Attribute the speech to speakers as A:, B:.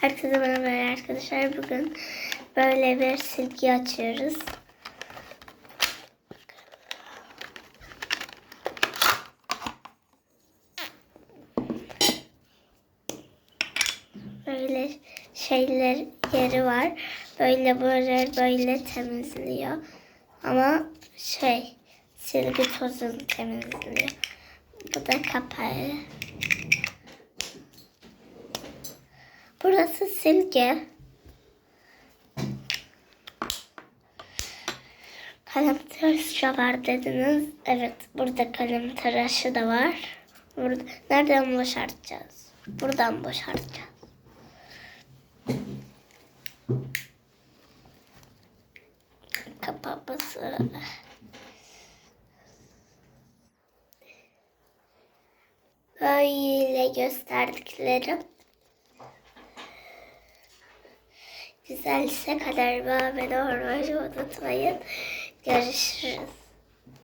A: Herkese merhaba arkadaşlar. Bugün böyle bir silgi açıyoruz. Böyle şeyler yeri var. Böyle böyle böyle temizliyor. Ama şey silgi tozunu temizliyor. Bu da kapağı. Burası silgi. Kalem tıraşı var dediniz. Evet, burada kalem tıraşı da var. Burada, nereden boşaltacağız? Buradan boşaltacağız. Kapaması. Böyle gösterdiklerim. Güzelse kadar abone olmayı unutmayın. Görüşürüz.